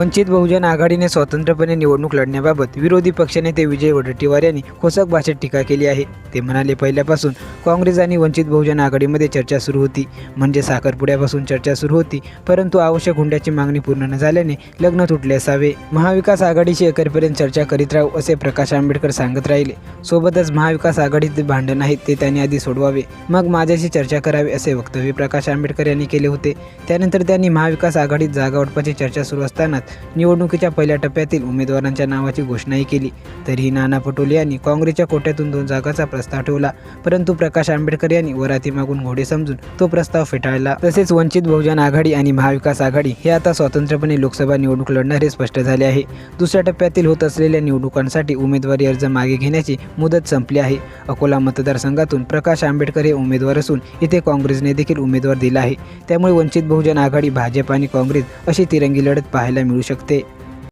वंचित बहुजन आघाडीने स्वतंत्रपणे निवडणूक लढण्याबाबत विरोधी पक्षनेते विजय वडेट्टीवार यांनी खोसक भाषेत टीका केली आहे. ते म्हणाले पहिल्यापासून काँग्रेस आणि वंचित बहुजन आघाडीमध्ये चर्चा सुरू होती. म्हणजे साखरपुड्यापासून चर्चा सुरू होती. परंतु आवश्यक हुंड्याची मागणी पूर्ण न झाल्याने लग्न तुटले असावे. महाविकास आघाडीशी अखेरपर्यंत चर्चा करीत राहू असे प्रकाश आंबेडकर सांगत राहिले. सोबतच महाविकास आघाडीत भांडण आहेत ते त्यांनी आधी सोडवावे. मग माझ्याशी चर्चा करावी असे वक्तव्य प्रकाश आंबेडकर यांनी केले होते. त्यानंतर त्यांनी महाविकास आघाडीत जागा वाटपाची चर्चा सुरू असतानाच निवडणुकीच्या पहिल्या टप्प्यातील उमेदवारांच्या नावाची घोषणाही केली. तरीही नाना पटोले यांनी काँग्रेसच्या कोट्यातून दोन जागाचा प्रस्ताव ठेवला. परंतु प्रकाश आंबेडकर यांनी वराती मागून घोडे समजून तो प्रस्ताव फेटाळला. तसेच वंचित बहुजन आघाडी आणि महाविकास आघाडी हे आता स्वतंत्रपणे लोकसभा निवडणूक लढणार हे स्पष्ट झाले आहे. दुसऱ्या टप्प्यातील होत असलेल्या निवडणुकांसाठी उमेदवारी अर्ज मागे घेण्याची मुदत संपली आहे. अकोला मतदारसंघातून प्रकाश आंबेडकर हे उमेदवार असून इथे काँग्रेसने देखील उमेदवार दिला आहे. त्यामुळे वंचित बहुजन आघाडी भाजप आणि काँग्रेस अशी तिरंगी लढत पाहायला मिळू शकते.